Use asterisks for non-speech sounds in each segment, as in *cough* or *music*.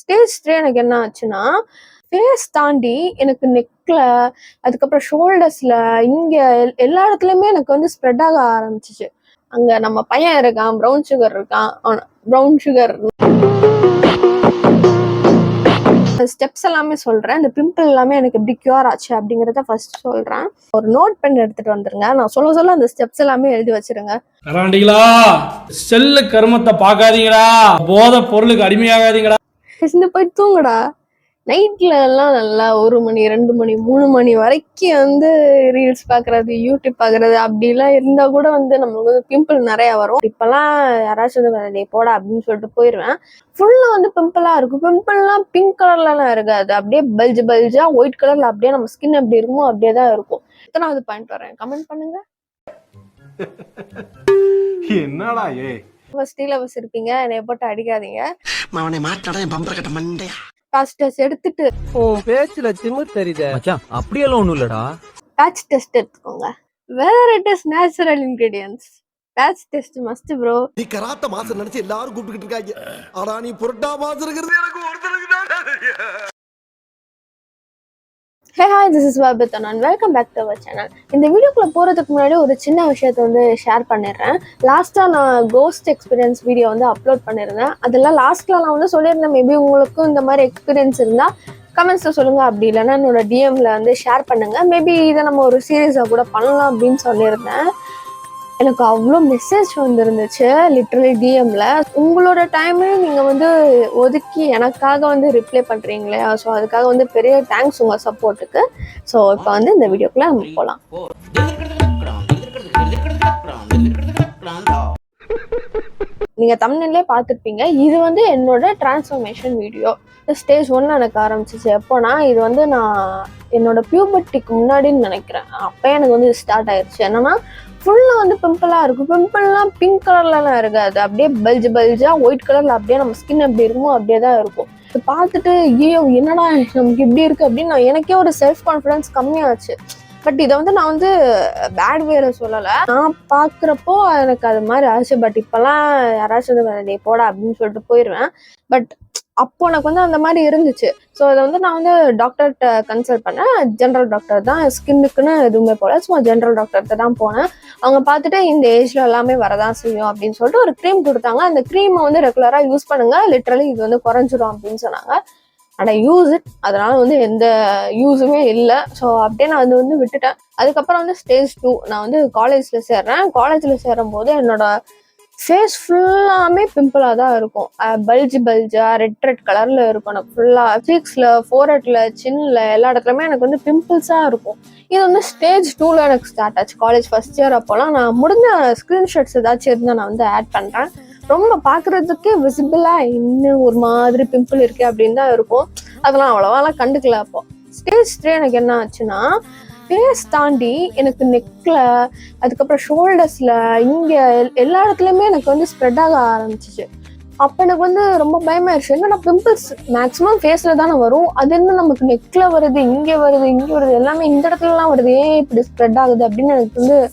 Stage three எனக்கு என்ன ஆச்சுன்னா ஃபேஸ் தாண்டி எனக்கு நெக்ல அதுக்கப்புறம் ஷோல்டர்ஸ்ல இங்க எல்லா இடத்துலயுமே எனக்கு வந்து ஸ்ப்ரெட் ஆக ஆரம்பிச்சிச்சு. அங்க நம்ம பையன் இருக்கான் ப்ரௌன் சுகர் இருக்கான் ப்ரௌன் சுகர் ஸ்டெப்ஸ் எல்லாமே சொல்றேன். இந்த பிம்பிள் எல்லாமே எனக்கு எப்படி கியூர் ஆச்சு அப்படிங்கறத ஃபர்ஸ்ட் சொல்றேன். ஒரு நோட் பென் எடுத்துட்டு வந்துருங்க. நான் சொல்ல சொல்ல அந்த ஸ்டெப்ஸ் எல்லாமே எழுதி வச்சிருங்க. செல்லு கருமத்தை பார்க்காதீங்களா போத பொருளுக்கு அடிமையாகாதீங்களா இந்த போய் தூங்குடா. நைட்ல எல்லாம் நல்லா ஒரு மணி ரெண்டு மணி மூணு மணி வரைக்கும் வந்து ரீல்ஸ் பாக்குறது யூடியூப் பாக்குறது அப்படிலாம் இருந்தா கூட வந்து நம்மளுக்கு வந்து பிம்பிள் நிறைய வரும். இப்பெல்லாம் யாராச்சும் வந்து போட போடா அப்படின்னு சொல்லிட்டு போயிடுவேன் ஃபுல்லா வந்து பிம்பிளா இருக்கும். பிம்பிள்லாம் பிங்க் கலர்லாம் இருக்காது. அப்படியே பல்ஜ் பல்ஜா ஒயிட் கலர்ல அப்படியே நம்ம ஸ்கின் எப்படி இருக்குமோ அப்படியே தான் இருக்கும். எத்தனாவது பாயிண்ட் வரேன் கமெண்ட் பண்ணுங்க. *laughs* என்னடா ஏ ஃபர்ஸ்ட் லவர்ஸ் இருப்பீங்க. என்னைய போட்டு அடிக்காதீங்க. அவனை மாட்டாடா என் பம்பர கட்ட மண்டையா. ஃபர்ஸ்ட் டெஸ்ட் எடுத்துட்டு. உன் பேச்சுல திமிர் தெரியுதே. மச்சான் அப்படியெல்லாம் ஒண்ணும் இல்லடா. பேட்ச் டெஸ்ட் எடுத்துக்கோங்க. Whether it is natural ingredients patch test must bro நீ கராத்த மாசம் நினைச்சு எல்லாரும் கூப்பிட்டுக்கிட்டு இருக்காங்க. ஆனா நீ புரட்டா மாசம் இருக்கிறது எனக்கு ஒருத்தருக்கு தான். Hey hi this is பாபித்தன் and welcome back to our channel இந்த வீடியோக்குள்ளே போகிறதுக்கு முன்னாடி ஒரு சின்ன விஷயத்த வந்து ஷேர் பண்ணிடுறேன். லாஸ்ட்டாக நான் கோஸ்ட் எக்ஸ்பீரியன்ஸ் வீடியோ வந்து அப்லோட் பண்ணியிருந்தேன் அதெல்லாம் லாஸ்ட்டில் நான் வந்து சொல்லியிருந்தேன். மேபி உங்களுக்கும் இந்த மாதிரி எக்ஸ்பீரியன்ஸ் இருந்தால் கமெண்ட்ஸில் சொல்லுங்கள் அப்படி இல்லைன்னா என்னோட டிஎம்மில் வந்து ஷேர் பண்ணுங்கள் மேபி இதை நம்ம ஒரு சீரியஸாக கூட பண்ணலாம் அப்படின்னு சொல்லியிருந்தேன். எனக்கு அவ்வளோ மெசேஜ் வந்துருந்துச்சு லிட்ரலி டிஎம்ல உங்களோட டைமையும் நீங்கள் வந்து ஒதுக்கி எனக்காக வந்து ரிப்ளை பண்ணுறீங்களே ஸோ அதுக்காக வந்து பெரிய தேங்க்ஸ் உங்கள் சப்போர்ட்டுக்கு ஸோ இப்போ வந்து இந்த வீடியோக்குள்ளே நம்ம போகலாம் நீங்கள் தமிழ்நிலே பார்த்துருப்பீங்க இது வந்து என்னோட டிரான்ஸ்ஃபர்மேஷன் வீடியோ ஸ்டேஜ் ஒன்று எனக்கு ஆரம்பிச்சிச்சு. எப்போனா இது வந்து நான் என்னோட பியூபர்ட்டிக்கு முன்னாடின்னு நினைக்கிறேன். அப்போ எனக்கு வந்து ஸ்டார்ட் ஆயிடுச்சு என்னன்னா ஃபுல்லாக வந்து பிம்பிளாக இருக்கும். பிம்பிள்லாம் பிங்க் கலர்லலாம் இருக்காது. அப்படியே பல்ஜ் பல்ஜாக ஒயிட் கலரில் அப்படியே நம்ம ஸ்கின் எப்படி இருக்குமோ அப்படியே தான் இருக்கும். இது பார்த்துட்டு ஐயோ என்னடா நமக்கு இப்படி இருக்குது அப்படின்னு நான் எனக்கே ஒரு செல்ஃப் கான்ஃபிடன்ஸ் கம்மியாச்சு. பட் இதை வந்து நான் வந்து பேட் வேற சொல்லலை. நான் பார்க்குறப்போ எனக்கு அது மாதிரி ஆச்சு. பட் இப்போல்லாம் யாராச்சும் வந்து டே போடா அப்படின்னு சொல்லிட்டு போயிடுவேன் பட் அப்போ எனக்கு வந்து அந்த மாதிரி இருந்துச்சு. ஸோ அதை வந்து நான் வந்து டாக்டர்கிட்ட கன்சல்ட் பண்ணேன். ஜென்ரல் டாக்டர் தான் ஸ்கின்னுக்குன்னு எதுவுமே போகல சும்மா ஜென்ரல் டாக்டர்கிட்ட தான் போனேன். அவங்க பார்த்துட்டு இந்த ஏஜில் எல்லாமே வரதான் செய்யும் அப்படின்னு சொல்லிட்டு ஒரு க்ரீம் கொடுத்தாங்க. அந்த க்ரீமை வந்து ரெகுலராக யூஸ் பண்ணுங்கள் லிட்ரலி இது வந்து குறைஞ்சிரும் அப்படின்னு சொன்னாங்க. ஆனால் யூஸ் இட் அதனால வந்து எந்த யூஸுமே இல்லை. ஸோ அப்படியே நான் வந்து வந்து விட்டுட்டேன். அதுக்கப்புறம் வந்து ஸ்டேஜ் டூ நான் வந்து காலேஜில் சேர்றேன். காலேஜில் சேரும் போது என்னோட ஃபேஸ் ஃபுல்லாமே பிம்பிளாக தான் இருக்கும். பல்ஜ் பல்ஜா ரெட் ரெட் கலரில் இருக்கும் எனக்கு ஃபுல்லாக சீக்ஸில் ஃபோரட்டில் சின்னில் எல்லா இடத்துலையுமே எனக்கு வந்து பிம்பிள்ஸாக இருக்கும். இது வந்து ஸ்டேஜ் டூவில் எனக்கு ஸ்டார்ட் ஆச்சு. காலேஜ் ஃபர்ஸ்ட் இயர் அப்போலாம் நான் முடிஞ்ச ஸ்க்ரீன்ஷாட்ஸ் ஏதாச்சும் இருந்தால் நான் வந்து ஆட் பண்ணுறேன் ரொம்ப பார்க்குறதுக்கே விசிபிளாக இன்னும் ஒரு மாதிரி பிம்பிள் இருக்கே அப்படின்னு தான் இருக்கும். அதெல்லாம் அவ்வளோவாலாம் கண்டுக்கல அப்போ. ஸ்டேஜ் த்ரீ எனக்கு என்ன ஆச்சுன்னா ஃபேஸ் தாண்டி எனக்கு நெக்கில் அதுக்கப்புறம் ஷோல்டர்ஸில் இங்கே எல்- எல்லா இடத்துலையுமே எனக்கு வந்து ஸ்ப்ரெட் ஆக ஆரம்பிச்சிச்சு. அப்போ எனக்கு வந்து ரொம்ப பயமாயிருச்சு. என்னன்னா பிம்பிள்ஸ் மேக்ஸிமம் ஃபேஸில் தானே வரும். அது என்ன நமக்கு நெக்கில் வருது இங்கே வருது இங்கே வருது எல்லாமே இந்த இடத்துலலாம் வருது. ஏன் இப்படி ஸ்ப்ரெட் ஆகுது அப்படின்னு எனக்கு வந்து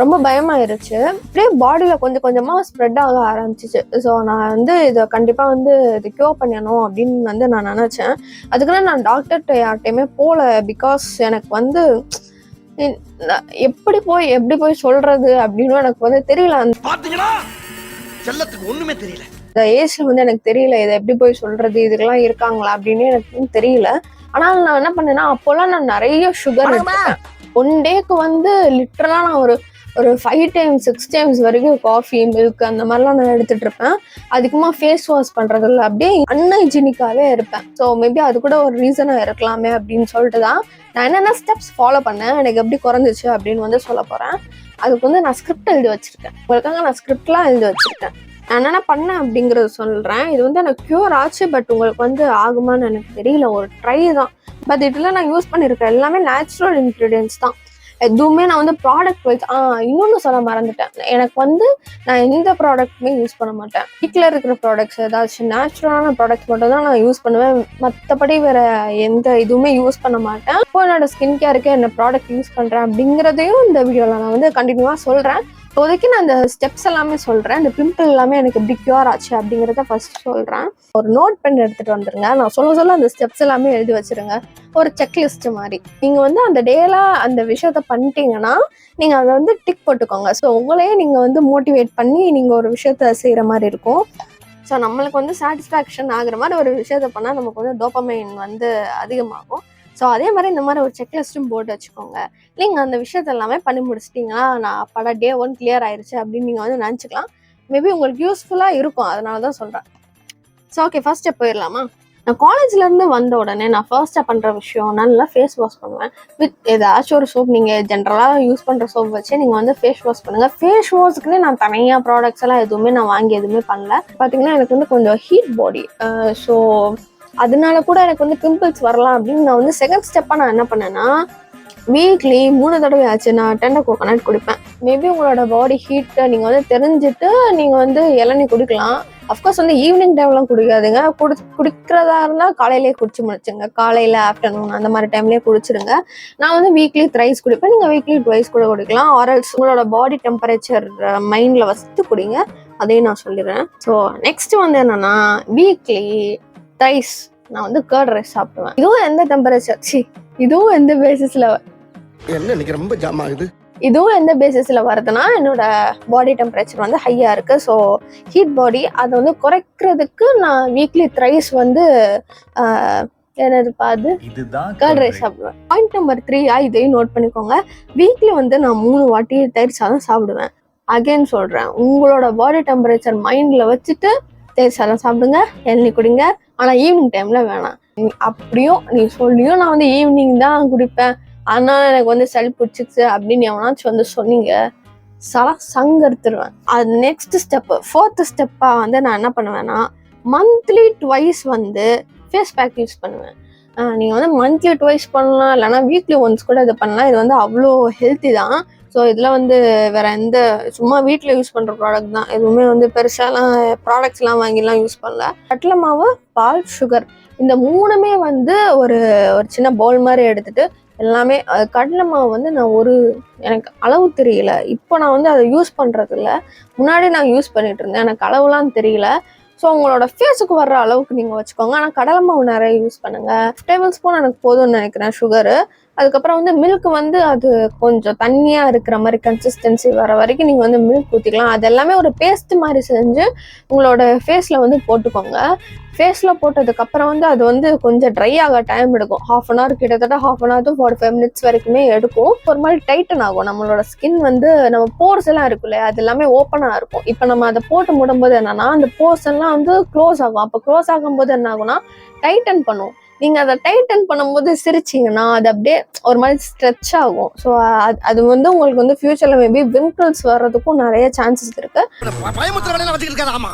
ரொம்ப பயமாயிருச்சு. அப்படியே பாடியில கொஞ்சம் கொஞ்சமா ஸ்ப்ரெட் ஆக ஆரம்பிச்சிச்சு. ஸோ நான் வந்து இதை கண்டிப்பா வந்து இது க்யூர் பண்ணணும் அப்படின்னு வந்து நான் நினைச்சேன். அதுக்குன்னு நான் டாக்டர்கிட்ட யார்கிட்டயுமே போகல பிகாஸ் எனக்கு வந்து எப்படி போய் எப்படி போய் சொல்றது அப்படின்னு எனக்கு வந்து தெரியல. செல்லத்துக்கு ஒண்ணுமே தெரியல. ஏஜ்ல வந்து எனக்கு தெரியல இதை எப்படி போய் சொல்றது இதுக்கெல்லாம் இருக்காங்களா அப்படின்னு எனக்கு தெரியல. ஆனால் நான் என்ன பண்ணேன்னா அப்போல்லாம் நான் நிறைய சுகர் எடுத்துட்டேன் ஒன் டேக்கு வந்து லிட்டரலா நான் ஒரு ஒரு ஃபைவ் டைம்ஸ் சிக்ஸ் டைம்ஸ் வரைக்கும் காஃபி மில்க் அந்த மாதிரிலாம் நான் எடுத்துட்டு இருப்பேன் அதிகமாக ஃபேஸ் வாஷ் பண்ணுறதில்ல இல்லை அப்படியே அன்ஹைஜீனிக்காகவே இருப்பேன். ஸோ மேபி அது கூட ஒரு ரீசனாக இருக்கலாமே அப்படின்னு சொல்லிட்டு தான் நான் என்னென்ன ஸ்டெப்ஸ் ஃபாலோ பண்ணேன் எனக்கு எப்படி குறைஞ்சிச்சு அப்படின்னு வந்து சொல்ல போகிறேன் அதுக்கு வந்து நான் ஸ்கிரிப்ட் எழுதி வச்சுருக்கேன். உங்களுக்காக நான் ஸ்கிரிப்ட்லாம் எழுதி வச்சுருக்கேன். நான் என்னென்ன பண்ணேன் அப்படிங்கறத சொல்கிறேன் இது வந்து எனக்கு க்யூர் ஆச்சு பட் உங்களுக்கு வந்து ஆகுமான்னு எனக்கு தெரியல. ஒரு ட்ரை தான். பட் இதில் நான் யூஸ் பண்ணியிருக்கேன் எல்லாமே நேச்சுரல் இன்க்ரீடியன்ஸ் தான். எதுவுமே நான் வந்து ப்ராடக்ட் வைஸ் ஆ இன்னொன்று சொல்ல மறந்துட்டேன். எனக்கு வந்து நான் எந்த ப்ராடக்ட்டுமே யூஸ் பண்ண மாட்டேன். வீட்டில் இருக்கிற ப்ராடக்ட்ஸ் ஏதாச்சும் நேச்சுரலான ப்ராடக்ட்ஸ் மட்டும் தான் நான் யூஸ் பண்ணுவேன். மற்றபடி வேற எந்த இதுவுமே யூஸ் பண்ண மாட்டேன். இப்போ என்னோட ஸ்கின் கேருக்கு என்ன ப்ராடக்ட் யூஸ் பண்ணுறேன் அப்படிங்கிறதையும் இந்த வீடியோவில் நான் வந்து கண்டினியூவாக சொல்கிறேன் இப்போதைக்கு நான் அந்த ஸ்டெப்ஸ் எல்லாமே சொல்கிறேன் இந்த பிம்பிள் எல்லாமே எனக்கு எப்படி க்யூர் ஆச்சு அப்படிங்கிறத ஃபர்ஸ்ட் சொல்கிறேன் ஒரு நோட் பென் எடுத்துகிட்டு வந்துருங்க. நான் சொல்ல சொல்ல அந்த ஸ்டெப்ஸ் எல்லாமே எழுதி வச்சிருங்க. ஒரு செக்லிஸ்ட் மாதிரி. நீங்கள் வந்து அந்த டேல அந்த விஷயத்த பண்ணிட்டீங்கன்னா நீங்கள் அதை வந்து டிக் போட்டுக்கோங்க. ஸோ உங்களையே நீங்கள் வந்து மோட்டிவேட் பண்ணி நீங்கள் ஒரு விஷயத்த செய்கிற மாதிரி இருக்கும். ஸோ நம்மளுக்கு வந்து சாட்டிஸ்ஃபேக்ஷன் ஆகிற மாதிரி ஒரு விஷயத்த பண்ணால் நமக்கு வந்து டோப்பமைன் வந்து அதிகமாகும். ஸோ அதே மாதிரி இந்த மாதிரி ஒரு செக்லிஸ்ட்டும் போட்டு வச்சுக்கோங்க. நீங்கள் அந்த விஷயத்த எல்லாமே பண்ணி முடிச்சிட்டிங்கன்னா நான் அப்பாடா டே ஒன் கிளியர் ஆயிருச்சு அப்படின்னு நீங்கள் வந்து நினச்சிக்கலாம். மேபி உங்களுக்கு யூஸ்ஃபுல்லாக இருக்கும். அதனால தான் சொல்கிறேன் ஸோ ஓகே ஃபர்ஸ்ட் ஸ்டெப் போயிடலாமா? நான் காலேஜ்லேருந்து வந்த உடனே நான் ஃபர்ஸ்ட்டாக பண்ணுற விஷயம் நல்லா ஃபேஸ் வாஷ் பண்ணுவேன். வித் ஏதாச்சும் ஒரு சோப் நீங்கள் ஜென்ரலாக யூஸ் பண்ணுற சோப் வச்சு நீங்கள் வந்து ஃபேஸ் வாஷ் பண்ணுங்கள் ஃபேஸ் வாஷ்க்குன்னே நான் தனியாக ப்ராடக்ட்ஸ் எல்லாம் எதுவுமே நான் வாங்கி எதுவுமே பண்ணல. பார்த்தீங்கன்னா எனக்கு வந்து கொஞ்சம் ஹீட் பாடி ஸோ அதனால கூட எனக்கு வந்து பிம்பிள்ஸ் வரலாம் அப்படின்னு நான் வந்து செகண்ட் ஸ்டெப்பாக நான் என்ன பண்ணேன்னா வீக்லி மூணு தடவை ஆச்சு நான் டெண்டர் கோகோனட் குடிப்பேன். மேபி உங்களோட பாடி ஹீட்டை நீங்கள் வந்து தெரிஞ்சுட்டு நீங்கள் வந்து இளநீ குடிக்கலாம். அஃப்கோர்ஸ் வந்து ஈவினிங் டைம்லாம் குடிக்காதுங்க. குடி குடிக்கிறதா இருந்தால் காலையிலேயே குடிச்சு முடிச்சுங்க காலையில் ஆஃப்டர்நூன் அந்த மாதிரி டைம்லேயே குடிச்சிருங்க. நான் வந்து வீக்லி த்ரைஸ் குடிப்பேன். நீங்கள் வீக்லி ட்வைஸ் கூட குடிக்கலாம். ஆரல்ஸ் உங்களோட பாடி டெம்பரேச்சர் மைண்டில் வச்சுட்டு குடிங்க. அதையும் நான் சொல்லிடுறேன். ஸோ நெக்ஸ்ட் வந்து என்னன்னா வீக்லி ரைஸ் நான் வந்து கேர்ட் ரைஸ் சாப்பிடுவேன். இதுவும் எந்த டெம்பரேச்சர் சி இதுவும் எந்த பேசிஸ்ல என்ன ரொம்ப ஜாம் ஆகுது? இதுவும் எந்த பேசிஸ்ல வருதுன்னா என்னோட பாடி டெம்பரேச்சர் வந்து ஹையா இருக்கு. ஸோ ஹீட் பாடி அதை வந்து குறைக்கிறதுக்கு நான் வீக்லி த்ரைஸ் வந்து அது? இதுதான் கேர்ட் ரைஸ் சாப்பிடுவேன். பாயிண்ட் நம்பர் த்ரீயா இதையும் நோட் பண்ணிக்கோங்க. வீக்லி வந்து நான் மூணு வாட்டி தயிர் சாதம் சாப்பிடுவேன். அகைன் சொல்றேன் உங்களோட பாடி டெம்பரேச்சர் மைண்ட்ல வச்சுட்டு தயிர் சாதம் சாப்பிடுங்க. எண்ணெய் குடிங்க. ஆனால் ஈவினிங் டைமில் வேணாம். நீ அப்படியும் நீ சொல்லியும் நான் வந்து ஈவினிங் தான் குடிப்பேன். அதனால எனக்கு வந்து சளி பிடிச்சிச்சு அப்படின்னு எவனாச்சும் வந்து சொன்னீங்க சல சங்கருத்துருவேன். அது நெக்ஸ்ட் ஸ்டெப்பு ஃபோர்த்து ஸ்டெப்பாக வந்து நான் என்ன பண்ணுவேன்னா மந்த்லி ட்வைஸ் வந்து ஃபேஸ் பேக் யூஸ் பண்ணுவேன். நீங்கள் வந்து மந்த்லி ட்வைஸ் பண்ணலாம் இல்லைனா வீக்லி ஒன்ஸ் கூட இது பண்ணலாம். இது வந்து அவ்வளோ ஹெல்த்தி தான். ஸோ இதில் வந்து வேற எந்த சும்மா வீட்டில் யூஸ் பண்ணுற ப்ராடக்ட் தான். எதுவுமே வந்து பெருசாலாம் ப்ராடக்ட்ஸ்லாம் வாங்கிலாம் யூஸ் பண்ணல. கடலை மாவு பால் சுகர் இந்த மூணுமே வந்து ஒரு ஒரு சின்ன பவுல் மாதிரி எடுத்துட்டு எல்லாமே கடலை மாவு வந்து நான் ஒரு எனக்கு அளவு தெரியல. இப்போ நான் வந்து அதை யூஸ் பண்ணுறது இல்ல முன்னாடி நான் யூஸ் பண்ணிட்டு இருந்தேன். எனக்கு அளவுலாம் தெரியல. ஸோ உங்களோட ஃபேஸுக்கு வர்ற அளவுக்கு நீங்கள் வச்சுக்கோங்க. ஆனால் கடலை மாவு நிறைய யூஸ் பண்ணுங்கள் டேபிள் ஸ்பூன் எனக்கு போதும்னு நினைக்கிறேன் சுகரு அதுக்கப்புறம் வந்து மில்க் வந்து அது கொஞ்சம் தண்ணியாக இருக்கிற மாதிரி கன்சிஸ்டன்சி வர வரைக்கும் நீங்கள் வந்து மில்க் ஊற்றிக்கலாம் அது எல்லாமே ஒரு பேஸ்ட் மாதிரி செஞ்சு உங்களோட ஃபேஸில் வந்து போட்டுக்கோங்க. ஃபேஸில் போட்டதுக்கப்புறம் வந்து அது வந்து கொஞ்சம் ட்ரை ஆக டைம் எடுக்கும். ஹாஃப் அன் ஹவர் கிட்டத்தட்ட half an hour to forty five minutes வரைக்குமே எடுக்கும். ஒரு மாதிரி டைட்டன் ஆகும். நம்மளோட ஸ்கின் வந்து நம்ம போர்ஸ் எல்லாம் இருக்குல்ல அது எல்லாமே ஓப்பனாக இருக்கும். இப்போ நம்ம அதை போட்டு முடும்போது என்னன்னா அந்த போர்ஸ் எல்லாம் வந்து க்ளோஸ் ஆகும். அப்போ க்ளோஸ் ஆகும்போது என்ன ஆகும்னா டைட்டன் பண்ணும். நீங்க அதை டைட்டன் பண்ணும்போது சிரிச்சீங்கன்னா அது அப்படியே ஒரு மாதிரி ஸ்ட்ரெச் ஆகும். ஸோ அது வந்து உங்களுக்கு வந்து ஃபியூச்சர்ல மேபி விம்பிள்ஸ் வர்றதுக்கும் நிறைய சான்சஸ் இருக்கு. ஆமா.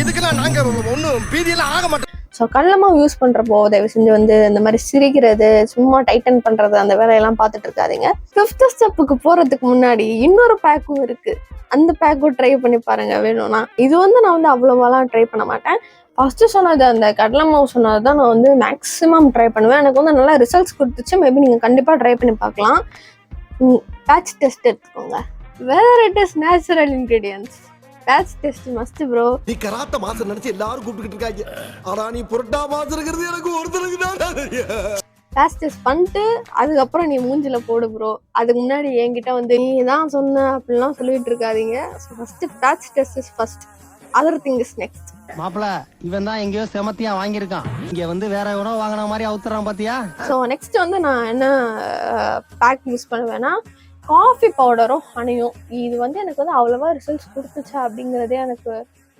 இதுக்கெல்லாம் நாங்க ஒன்னும் பீதியெல்லாம் ஆக மாட்டோம். ஸோ கடலமாவு யூஸ் பண்ணுறப்போ தயவு செஞ்சு வந்து இந்த மாதிரி சிரிக்கிறது சும்மா டைட்டன் பண்ணுறது அந்த வேலையெல்லாம் பார்த்துட்டு இருக்காதிங்க. ஃபிஃப்த் ஸ்டெப்புக்கு போகிறதுக்கு முன்னாடி இன்னொரு பேக்கும் இருக்குது அந்த பேக்கும் ட்ரை பண்ணி பாருங்க வேணும்னா. இது வந்து நான் வந்து அவ்வளோவாலாம் ட்ரை பண்ண மாட்டேன். ஃபர்ஸ்ட் சொன்னது அந்த கடலை மாவு சொன்னது தான் நான் வந்து மேக்ஸிமம் ட்ரை பண்ணுவேன். எனக்கு வந்து நல்லா ரிசல்ட்ஸ் கொடுத்துச்சு. மேபி நீங்கள் கண்டிப்பாக ட்ரை பண்ணி பார்க்கலாம். பேட்ச் டெஸ்ட் எடுத்துக்கோங்க. Whether it is natural ingredients patch test must bro நீ கராத்த மாசம் நினைச்சு எல்லாரும் கூப்பிட்டுக்கிட்டு இருக்காங்க. ஆனா நீ புரட்டா மாசம் இருக்கிறது எனக்கு ஒருத்தருக்கு தான் பேட்ச் டெஸ்ட் பண்ணிட்டு அதுக்கப்புறம் நீ மூஞ்சில போடு ப்ரோ அதுக்கு முன்னாடி என்கிட்ட வந்து நீ தான் சொன்ன அப்படிலாம் சொல்லிட்டு இருக்காதீங்க. First patch test is first other thing is next மாப்பிள இவன் தான் எங்கேயோ செமத்தியா வாங்கியிருக்கான். இங்க வந்து வேற எவனோ வாங்கின மாதிரி அவுத்துறான் பாத்தியா? ஸோ நெக்ஸ்ட் வந்து நான் என்ன பேக் யூஸ் பண்ணுவேன்னா காஃபி பவுடரும் ஹனியும் இது வந்து எனக்கு வந்து அவ்வளோவா ரிசல்ட்ஸ் கொடுத்துச்சா அப்படிங்கிறதே எனக்கு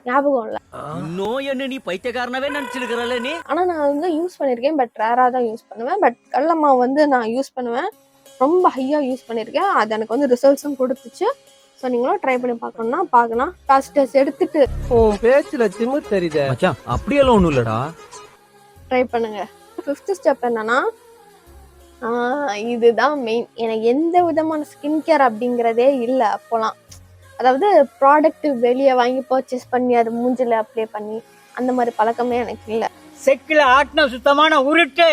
ஞாபகம் இல்லை. இன்னும் என்ன நீ பைத்தியக்காரனவே நினைச்சிருக்கிறல்ல நீ? ஆனால் நான் வந்து யூஸ் பண்ணியிருக்கேன் பட் ரேராக தான் யூஸ் பண்ணுவேன். பட் கடல மாவு வந்து நான் யூஸ் பண்ணுவேன். ரொம்ப ஹையாக யூஸ் பண்ணியிருக்கேன் அது எனக்கு வந்து ரிசல்ட்ஸும் கொடுத்துச்சு. ஸோ நீங்களும் ட்ரை பண்ணி பார்க்கணும்னா பார்க்கலாம். டெஸ்ட் எடுத்துட்டு உன் பேச்சுல திமிர் தெரியுதே. மச்சான் அப்படியெல்லாம் ஒண்ணும் இல்லடா. ட்ரை பண்ணுங்க. ஃபிஃப்த் ஸ்டெப் என்னன்னா இதுதான் மெயின் எனக்கு எந்த விதமான ஸ்கின் கேர் அப்படிங்கிறதே இல்லை அப்போலாம். அதாவது ப்ராடக்ட் வெளியே வாங்கி பர்ச்சேஸ் பண்ணி அது மூஞ்சில அப்ளை பண்ணி அந்த மாதிரி பழக்கமே எனக்கு இல்லை. செக்கில ஆட்டின சுத்தமான உருட்டு.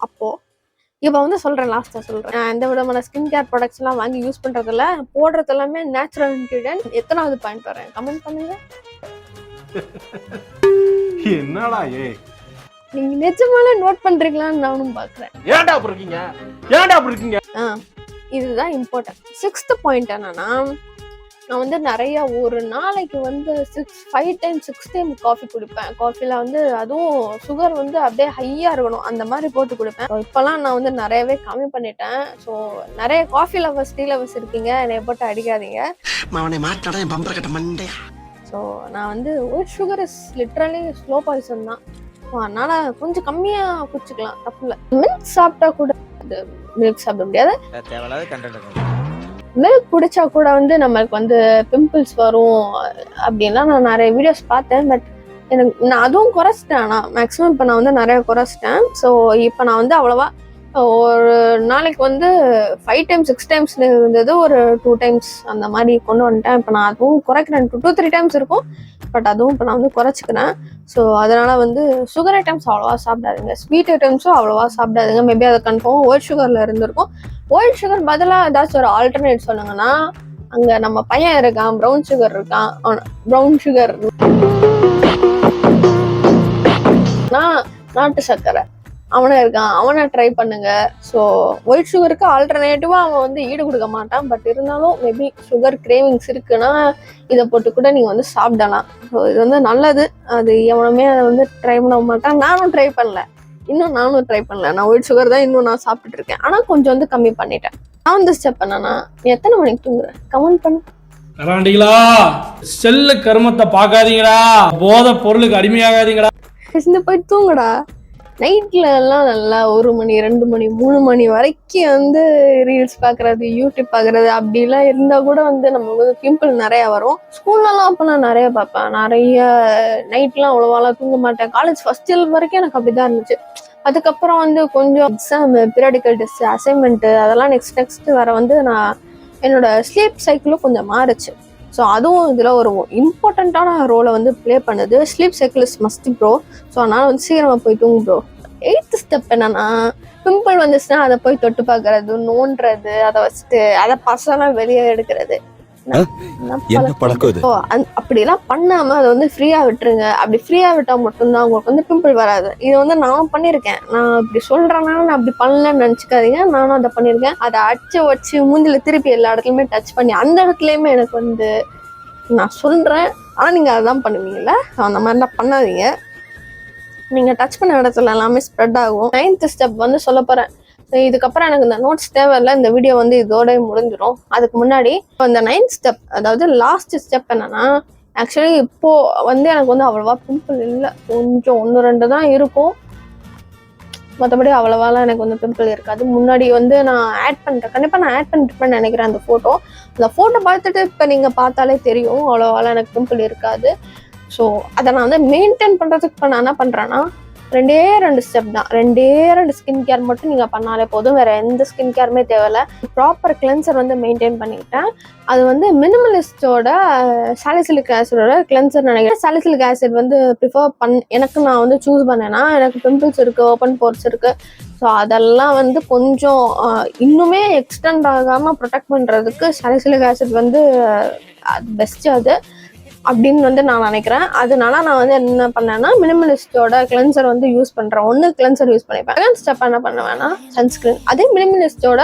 அப்போ இப்போ வந்து சொல்கிறேன் லாஸ்ட்டாக சொல்கிறேன் நான் எந்த விதமான ஸ்கின் கேர் ப்ராடக்ட்ஸ்லாம் வாங்கி யூஸ் பண்ணுறதில்ல போடுறது எல்லாமே நேச்சுரல் இன்க்ரீடியன்ட் எத்தனாவது பாயிண்ட் வரேன் கமெண்ட் பண்ணுங்க. *laughs* என்னடா ஏய். நீங்கள் நிஜமாலே நோட் பண்ணுறீங்களான்னு நானும் பார்க்குறேன். ஏன்டா அப்படி இருக்கீங்க? ஏன்டா அப்படி இருக்கீங்க? ஆ இதுதான் இம்பார்ட்டன்ட் சிக்ஸ்த் பாயிண்ட் என்னன்னா நான் வந்து நிறைய ஒரு நாளைக்கு வந்து six five time six time coffee குடிப்பேன். காஃபியில் வந்து அதுவும் சுகர் வந்து அப்படியே ஹையாக இருக்கணும். அந்த மாதிரி போட்டு குடிப்பேன். இப்போலாம் நான் வந்து நிறையவே கம்மி பண்ணிட்டேன். ஸோ நிறைய காஃபி லவர்ஸ் டீ லவர்ஸ் இருக்கீங்க. என்னை போட்டு அடிக்காதீங்க. அவனை மாட்டாடா என் பம்பர கட்ட மண்டையா? ஸோ நான் வந்து white sugar is literally slow poison தான். அதனால கொஞ்சம் கம்மியாக குடிச்சுக்கலாம் தப்பு இல்லை மில்க் சாப்பிட்டா கூட மில்க் சாப்பிட முடியாது. மில்க் குடிச்சா கூட வந்து நம்மளுக்கு வந்து பிம்பிள்ஸ் வரும் அப்படின்லாம் நான் நிறைய வீடியோஸ் பார்த்தேன் பட் எனக்கு நான் அதுவும் குறைச்சிட்டேன் ஆனால் மேக்ஸிமம் இப்போ நான் வந்து நிறைய குறைச்சிட்டேன். ஸோ இப்போ நான் வந்து அவ்வளோவா ஒரு நாளைக்கு வந்து ஃபைவ் டைம்ஸ் சிக்ஸ் டைம்ஸ் இருந்தது ஒரு டூ டைம்ஸ் அந்த மாதிரி கொண்டு வந்துட்டேன். இப்போ நான் அதுவும் குறைக்கிறேன். டூ டூ த்ரீ டைம்ஸ் இருக்கும். பட் அதுவும் இப்போ நான் வந்து குறைச்சிக்கிறேன். ஸோ அதனால் வந்து சுகர் ஐட்டம்ஸ் அவ்வளோவா சாப்பிடாதுங்க. ஸ்வீட் ஐட்டம்ஸும் அவ்வளோவா சாப்பிடாதுங்க. மேபி அதை கன்ஃபார்ம் ஒயிட் சுகரில் இருந்திருக்கும். ஒயிட் சுகர் பதிலாக ஏதாச்சும் ஒரு ஆல்டர்னேட் சொல்லுங்கன்னா அங்கே நம்ம பையன் இருக்கான் ப்ரௌன் சுகர் இருக்கான். ப்ரௌன் சுகர் நாட்டு சர்க்கரை. அவனை இருக்கான் அவனை ட்ரை பண்ணுங்க. ஸோ ஒயிட் சுகருக்கு ஆல்டர்னேட்டிவாக அவன் வந்து ஈடு கொடுக்க மாட்டான். பட் இருந்தாலும் மேபி சுகர் கிரேவிங்ஸ் இருக்குன்னா இதை போட்டு கூட நீங்கள் வந்து சாப்பிடலாம். ஸோ இது வந்து நல்லது. அது எவனுமே அதை வந்து ட்ரை பண்ண மாட்டான். நானும் ட்ரை பண்ணல. இன்னும் நானும் ட்ரை பண்ணல. நான் ஒயிட் சுகர் தான் இன்னும் நான் சாப்பிட்டுட்டு இருக்கேன். ஆனால் கொஞ்சம் வந்து கம்மி பண்ணிட்டேன். நான் வந்து ஸ்டெப் என்னன்னா நீ எத்தனை மணிக்கு தூங்குறேன் கமெண்ட் பண்ணு. கராண்டிகளா செல்லு கருமத்தை பார்க்காதீங்கடா. போதை பொருளுக்கு அடிமையாகாதீங்கடா. போய் தூங்குடா. நைட்ல எல்லாம் நல்லா ஒரு மணி ரெண்டு மணி மூணு மணி வரைக்கும் வந்து ரீல்ஸ் பார்க்குறது யூடியூப் பார்க்குறது அப்படிலாம் இருந்தா கூட வந்து நமக்கு வந்து பிம்பிள் நிறைய வரும். ஸ்கூல்லலாம் அப்போ நான் நிறைய பார்ப்பேன். நிறைய நைட்லாம் அவ்வளோவாலாம் தூங்க மாட்டேன். காலேஜ் ஃபர்ஸ்ட் இயர் வரைக்கும் எனக்கு அப்படிதான் இருந்துச்சு. அதுக்கப்புறம் வந்து கொஞ்சம் எக்ஸாம் பீரியாடிக்கல் டெஸ்ட் அசைன்மெண்ட்டு அதெல்லாம் நெக்ஸ்ட் நெக்ஸ்ட் வர வந்து நான் என்னோட ஸ்லீப் சைக்கிளும் கொஞ்சம் மாறுச்சு. ஸோ அதுவும் இதில் ஒரு இம்பார்ட்டண்ட்டான ரோலை வந்து ப்ளே பண்ணுது. Sleep cycle must bro so அதனால் வந்து சீக்கிரமாக போய் தூங்கு ப்ரோ எயித்து ஸ்டெப் என்னன்னா பிம்பிள் வந்துச்சுன்னா அதை போய் தொட்டு பார்க்கறது நோண்டுறது அதை வச்சுட்டு அதை பசங்க வெளியே எடுக்கிறது. என்ன? பழக்கம்? இது? அப்படிலாம் பண்ணாம அதை வந்து ஃப்ரீயா விட்டுருங்க. அப்படி ஃப்ரீயா விட்டா மட்டும்தான் உங்களுக்கு வந்து பிம்பிள் வராது. இது வந்து நானும் பண்ணியிருக்கேன். நான் இப்படி சொல்றேனால நான் அப்படி பண்ணலன்னு நினச்சிக்காதீங்க. நானும் அதை பண்ணியிருக்கேன். அதை அடிச்சு வச்சு மூஞ்சில திருப்பி எல்லா இடத்துலையுமே டச் பண்ணி அந்த இடத்துலையுமே எனக்கு வந்து நான் சொல்றேன். ஆனால் நீங்க அதான் பண்ணுவீங்கல்ல? அந்த மாதிரிலாம் பண்ணாதீங்க. நீங்க டச் பண்ண இடத்துல எல்லாமே ஸ்ப்ரெட் ஆகும். நைன்த் ஸ்டெப் வந்து சொல்ல போறேன். இதுக்கப்புறம் எனக்கு இந்த நோட்ஸ் தேவையில்ல. இந்த வீடியோ வந்து இதோட முடிஞ்சிடும் அதுக்கு முன்னாடி இந்த நைன்த் ஸ்டெப் அதாவது லாஸ்ட் ஸ்டெப் என்னன்னா ஆக்சுவலி இப்போ வந்து எனக்கு வந்து அவ்வளவா பிம்பிள் இல்லை. கொஞ்சம் ஒன்று ரெண்டு தான் இருக்கும். மற்றபடி அவ்வளோவாலாம் எனக்கு வந்து பிம்பிள் இருக்காது. முன்னாடி வந்து நான் ஆட் பண்ணுறேன் கண்டிப்பாக நான் ஆட் பண்ணிருப்பேன்னு நினைக்கிறேன் அந்த ஃபோட்டோ அந்த ஃபோட்டோ பார்த்துட்டு இப்போ நீங்கள் பார்த்தாலே தெரியும். அவ்வளோவாலாம் எனக்கு பிம்பிள் இருக்காது. ஸோ அதை நான் வந்து மெயின்டைன் பண்ணுறதுக்கு இப்போ நான் என்ன பண்ணுறேன்னா ரெண்டே ரெண்டு ஸ்டெப் தான். ரெண்டே ரெண்டு ஸ்கின் கேர் மட்டும் நீங்கள் பண்ணாலே போதும். வேறு எந்த ஸ்கின் கேருமே தேவையில்ல. ப்ராப்பர் கிளென்சர் வந்து மெயின்டைன் பண்ணிக்கிட்டேன். அது வந்து மினிமலிஸ்டோட சாலிசிலிக் ஆசிடோட கிளென்சர் நினைக்கிறேன். சாலிசிலிக் ஆசிட் வந்து ப்ரிஃபர் பண் எனக்கு நான் வந்து சூஸ் பண்ணேன்னா எனக்கு பிம்பிள்ஸ் இருக்குது ஓப்பன் போர்ஸ் இருக்குது ஸோ அதெல்லாம் வந்து கொஞ்சம் இன்னுமே எக்ஸ்டெண்ட் ஆகாமல் ப்ரொடெக்ட் பண்ணுறதுக்கு சாலிசிலிக் ஆசிட் வந்து பெஸ்ட்டு அது. அப்படின்னு வந்து நான் நினைக்கிறேன். அதனால நான் வந்து என்ன பண்ணேன்னா மினிமலிஸ்டோட கிளென்சர் வந்து யூஸ் பண்ணுறேன் ஒன்று கிளென்சர் யூஸ் பண்ணிப்பேன். செகண்ட் ஸ்டெப் என்ன பண்ணுவேன்னா சன்ஸ்கிரீன் அதே மினிமலிஸ்டோட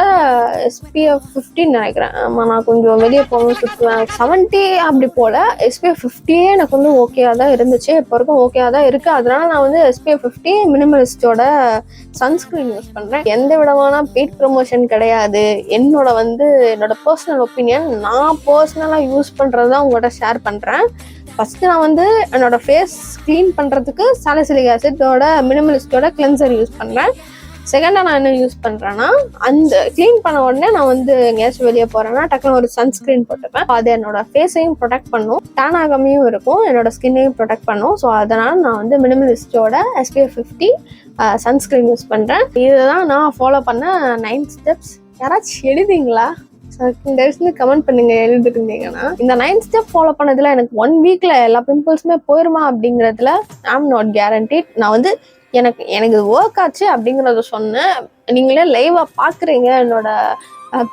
எஸ்பிஎஃப் ஃபிஃப்டின் நினைக்கிறேன். ஆமாம் நான் கொஞ்சம் வெளியே போகணும் சுற்றுவேன் செவன்ட்டி அப்படி போல் எஸ்பிஎஃப் ஃபிஃப்டியே எனக்கு வந்து ஓகேயாக தான் இருந்துச்சு. இப்போ வரைக்கும் ஓகேயாக தான் இருக்குது அதனால நான் வந்து எஸ்பிஎஃப் ஃபிஃப்டி மினிமலிஸ்டோட சன்ஸ்கிரீன் யூஸ் பண்ணுறேன் எந்த விதமான பெய்ட் ப்ரொமோஷன் கிடையாது. என்னோட வந்து என்னோட பர்சனல் ஒப்பீனியன் நான் பர்சனலாக யூஸ் பண்ணுறது தான் உங்கள்கிட்ட ஷேர் பண்ணுறேன் ஃபஸ்ட்டு நான் வந்து என்னோட ஃபேஸ் க்ளீன் பண்ணுறதுக்கு சாலசிலிக் ஆசிட்டோட மினிமலிஸ்டோட கிளென்சர் யூஸ் பண்ணுறேன் செகண்டாக நான் என்ன யூஸ் பண்ணுறேன்னா அந்த க்ளீன் பண்ண உடனே நான் வந்து எங்கேயாச்சும் வெளியே போகிறேன்னா டக்குனு ஒரு சன்ஸ்க்ரீன் போட்டுப்பேன். அது என்னோட ஃபேஸையும் ப்ரொடெக்ட் பண்ணும். டேன் ஆகாமையும் இருக்கும். என்னோட ஸ்கின்னையும் ப்ரொடெக்ட் பண்ணும். ஸோ அதனால் நான் வந்து மினிமலிஸ்டோட எஸ்பிஎஃப் ஃபிஃப்டி சன்ஸ்க்ரீன் யூஸ் பண்ணுறேன் இதுதான் நான் ஃபாலோ பண்ண நைன் ஸ்டெப்ஸ் யாராச்சும் எழுதிங்களா தயவுசெய்து கமெண்ட் பண்ணுங்க எழுதிருந்தீங்கன்னா. இந்த நைன் ஸ்டெப் ஃபாலோ பண்ணதுல எனக்கு ஒன் வீக்ல எல்லா பிம்பிள்ஸுமே போயிருமா அப்படிங்கிறதுல ஐம் நாட் கேரண்டிட் நான் வந்து எனக்கு எனக்கு ஒர்க் ஆச்சு அப்படிங்கிறத சொன்னேன். நீங்களே லைவாக பார்க்குறீங்க என்னோட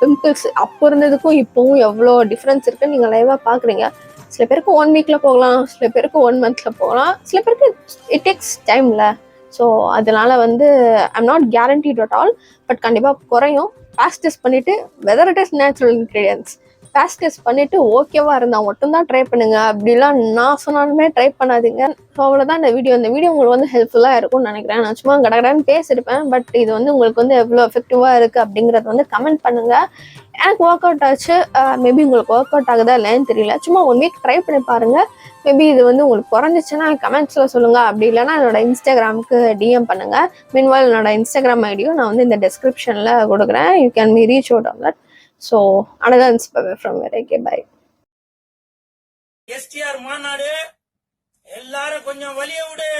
பிம்பிள்ஸ் அப்போ இருந்ததுக்கும் இப்போவும் எவ்வளோ டிஃப்ரென்ஸ் இருக்குன்னு நீங்கள் லைவாக பார்க்குறீங்க. சில பேருக்கு ஒன் வீக்கில் போகலாம் சில பேருக்கு ஒன் மந்த்தில் போகலாம். சில பேருக்கு இட் டேக்ஸ் டைமில் ஸோ அதனால வந்து I'm not guaranteed at all but கண்டிப்பாக குறையும். ஃபேஸ்ட் டெஸ்ட் பண்ணிவிட்டு whether it is natural ingredients patch test பண்ணிவிட்டு ஓகேவாக இருந்தால் மட்டும்தான் ட்ரை பண்ணுங்க. அப்படிலாம் நான் சொன்னாலுமே ட்ரை பண்ணாதீங்க. ஸோ அவ்வளோதான் இந்த வீடியோ இந்த வீடியோ உங்களுக்கு வந்து ஹெல்ப்ஃபுல்லாக இருக்கும்னு நினைக்கிறேன். நான் சும்மா கடகடன்னு பேசியிருப்பேன் பட் இது வந்து உங்களுக்கு வந்து எவ்வளோ எஃபெக்டிவாக இருக்குது அப்படிங்கிறத வந்து கமெண்ட் பண்ணுங்கள் எனக்கு ஒர்க் அவுட் ஆச்சு மேபி உங்களுக்கு ஒர்க் அவுட் ஆகுதா இல்லைன்னு தெரியல. சும்மா ஒன் வீக் ட்ரை பண்ணி பாருங்கள் மேபி இது வந்து உங்களுக்கு குறைஞ்சிச்சுன்னா கமெண்ட்ஸில் சொல்லுங்கள் அப்படி இல்லைன்னா என்னோட இன்ஸ்டாகிராமுக்கு டிஎம் பண்ணுங்கள் மீன்வால் என்னோட இன்ஸ்டாகிராம் ஐடியும் நான் வந்து இந்த டெஸ்கிரிப்ஷனில் கொடுக்குறேன். You can me reach out on that so another இன்ஸ்பை from where கே பை எஸ்டிஆர் மாநாடு. எல்லாரும் கொஞ்சம் வலிய விடு.